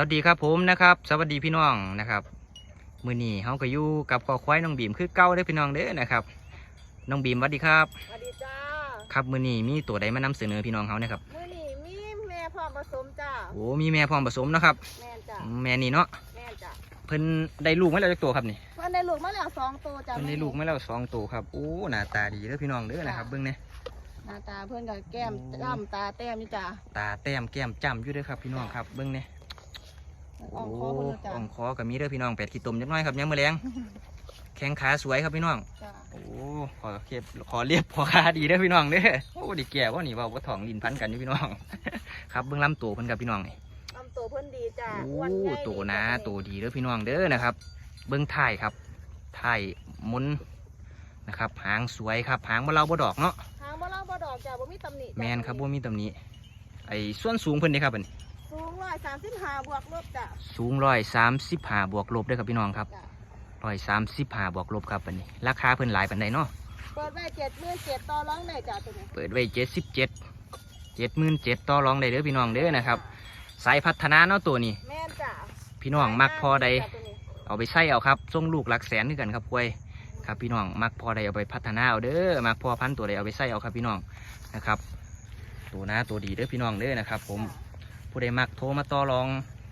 วัสดีครับผมนะครับ สวัสดีพี่น้องนะครับ มือนี้เฮาก็อยู่กับคอควายน้องบีมคือเก้าได้อพี่น้องเด้อนะครับ น้องบีมสวัสดีครับ สวัสดีจ้า ครับมือนี้มีตัวใดมานำเสนอพี่น้องเฮานะครับ มื้อนี้มีแม่พ่อผสมจ้า โอ้มีแม่พร้อมผสมนะครับ แม่นจ้า แม่นี่เนาะ แม่นจ้า เพิ่นได้ลูกมาแล้วจักตัวครับนี่ เพิ่นได้ลูกมาแล้วสองตัวจ้า เพิ่นได้ลูกมาแล้วสองตัวครับ โอ้หน้าตาดีเด้อพี่น้องเด้อนะครับเบิ่งเนี่ยหน้าตาเพิ่นกับแก้มโอ้จ้ำตาแต้มนี่จ้า ตาแต้มแก้มจ้ำอยู่เด้อครับพี่น้องครับเบิ่งเนี่ย อ่องคอเพิ่นนะจ้าอ่องคอก็มีเด้อพี่น้องแปดขีดตมจักหน้อยครับยังมือแรงแข้งขาสวยครับพี่น้อง จ้าโอ้ขอเก็บขอเรียบขอค่าดีเด้อพี่น้องเด้อโอ้ดิแก่ว่านี่เว่าว่าถ่องดินพันกันอยู่พี่น้อง ครับเบื้องลำตัวเพิ่นกับพี่น้องนี่ลำตัวเพิ่นดีจ้าโอ้อ้วนใหญ่ตัวหนาจ้ตัวดีเด้อพี่น้องเด้อนะครับ เบื้องท้ายครับท้ายหมุนนะครับหางสวยครับหางบ่เราบ่ดอกเนาะหางบ่เล่าบ่ดอกจ้าบ่มีตำหนิจ้ะแมนครับบ่มีตำหนิไอ้ส่วนสูงเพิ่นนี่ครับอันนี้ สูง135บวกลบจ้าสูงร้อยสามสิบห้าบวกลบเด้อครับพี่น้องครับจ้าร้อยสามสิบห้าบวกลบครับอันนี้ ราคาเพิ่นหลายปานใดเนาะเปิดไว้77,000ต่อรองได้จ้าตัวนี้เปิดไว้เจ็ดสิบเจ็ดเจ็ดหมื่นเจ็ดต่อรองได้เด้อพี่น้องเด้อนะครับ สายพัฒนาเนาะตัวนี้ แม่นจ้าพี่น้องมักพอใดจ้าตัวนี้เอาไปใส่เอาครับส่งลูกหลักแสนด้วยกันครับควยครับพี่น้องมักพอใดเอาไปพัฒนาเอาเด้อมักพอพันธุ์ตัวใดเอาไปใส่เอาครับพี่น้องนะครับ ตัวหน้าตัวดีเด้อพี่น้องเด้อนะครับ ผม ผู้ใดมักโทรมาต่อรอง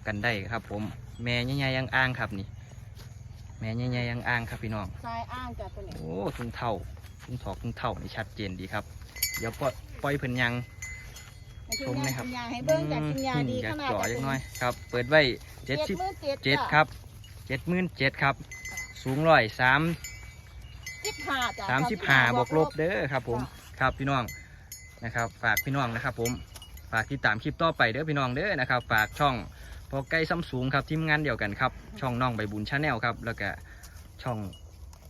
กันได้ครับ ผมแม่ใหญ่ๆยังอ้างครับนี่ แม่ใหญ่ๆยังอ้างครับพี่น้องทรายอ้างจ้าตัวนี้โอ้ทุงเท่าทุงถอกทุงเท่านี่ชัดเจนดีครับ เดี๋ยวปล่อยปล่อยเพิ่นยัง ชมไหมครับ กินยาให้เบิ่งจ้ากินยาดีอยขกนาดจ่อจ้ะยักหน้อยครับ เปิดไว้เจ็ดสิบ77,000เจ็ดจ้ะครับเจ็ดหมื่นเจ็ดครับ สูงร้อยสามสิบห้าจ้ะสามสิบห้าบวกลบเด้อครับ ผมครับพี่น้องนะครับ ฝากพี่น้องนะครับ ผม ฝากติดตามคลิปต่อไปเด้อพี่น้องเด้อนะครับ ฝากช่องพอใกล้ซ้ำสูงครับทีมงานเดียวกันครับ ช่องน้องใบบุญชาแนลครับ แล้วก็ช่อง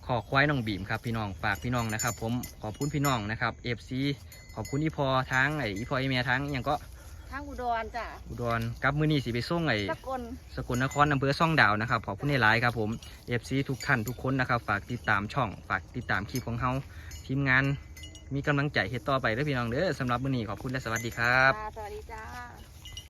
ขอควายน้องบีมครับพี่น้องฝากพี่น้องนะครับ ผมขอบคุณพี่น้องนะครับเอฟซีขอบคุณอีพอทั้งไออีพออีเมียทั้งอหย่างก็ทางอุดรจ้ะอุดรกับมือนี้สิไปส่งไอสกลสกลนครอำเภอซ่องดาวนะครับขอบคุณในหลายๆครับผมเอฟซีทุกท่านทุกคนนะครับ ฝากติดตามช่อง ฝากติดตามคลิปของเฮาทีมงาน มีกำลังใจเฮ็ดต่อไปเด้อพี่น้องเด้อสำหรับมื้อนี้ขอบคุณและสวัสดีครับ สวัสดีจ้า